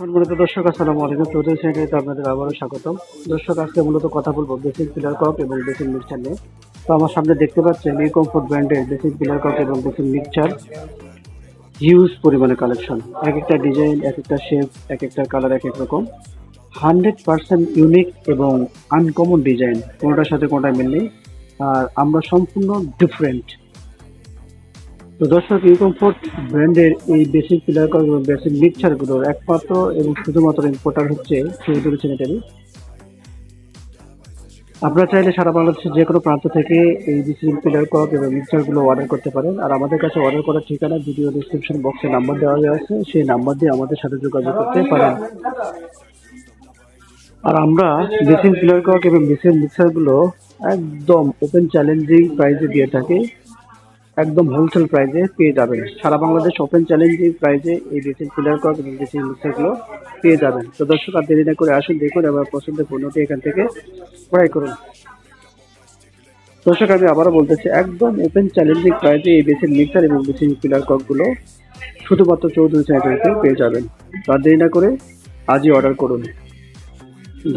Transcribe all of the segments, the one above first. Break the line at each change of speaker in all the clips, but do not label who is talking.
সম্মানিত দর্শক, আসসালামু আলাইকুম। চৌধুরী চ্যানেলে আপনাদের আবারও স্বাগতম। দর্শক, আজকে মূলত কথা বলব বেসিক পিলার কক এবং বেসিক মিক্সচার নিয়ে। তো আমার সামনে দেখতে পাচ্ছেন নিউ কমফোর্ট ব্র্যান্ডের বেসিক পিলার কক এবং বেসিক মিক্সচার হিউজ পরিমাণে কালেকশন এক একটা ডিজাইন এক একটা শেপ এক একটা কালার এক এক রকম। হান্ড্রেড পার্সেন্ট ইউনিক এবং আনকমন ডিজাইন কোনোটার সাথে কোনোটা মিল নেই। আর আমরা সম্পূর্ণ ডিফারেন্ট তো দর্শক ইউকমফোর্ট ব্র্যান্ডের এই বেসিক পিলার বেসিক মিক্সচারগুলোর একমাত্র এবং শুধুমাত্র ইম্পোর্টার হচ্ছে চৌধুরী চ্যানেটারি আপনারা চাইলে সারা বাংলাদেশের যে কোনো প্রান্ত থেকে এই বেসিক পিলার কক এবং মিক্সচারগুলো অর্ডার করতে পারেন। আর আমাদের কাছে অর্ডার করার ঠিকানা ভিডিও ডিসক্রিপশন বক্সে নাম্বার দেওয়া আছে। সেই নাম্বার দিয়ে আমাদের সাথে যোগাযোগ করতে পারেন। আর আমরা বেসিক পিলার কক এবং বেসিক মিক্সারগুলো একদম ওপেন চ্যালেঞ্জিং প্রাইসে দিয়ে থাকি। একদম হোলসেল প্রাইসে পেয়ে যাবেন। সারা বাংলাদেশ ওপেন চ্যালেঞ্জিং প্রাইসে এই বেসিক পিলার কক এবং বেসিক মিক্সারগুলো পেয়ে যাবেন। তো দর্শক, আর দেরি না করে আসুন, দেখুন এবার পছন্দের পণ্যটি এখান থেকে ক্রয় করুন। দর্শক, আমি আবারও বলতেছি, একদম ওপেন চ্যালেঞ্জিং প্রাইসে এই বেসিক মিক্সার এবং বেসিক পিলার ককগুলো শুধুমাত্র চৌধুরী চ্যানেলকে পেয়ে যাবেন। আর দেরি না করে আজই অর্ডার করুন।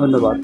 ধন্যবাদ।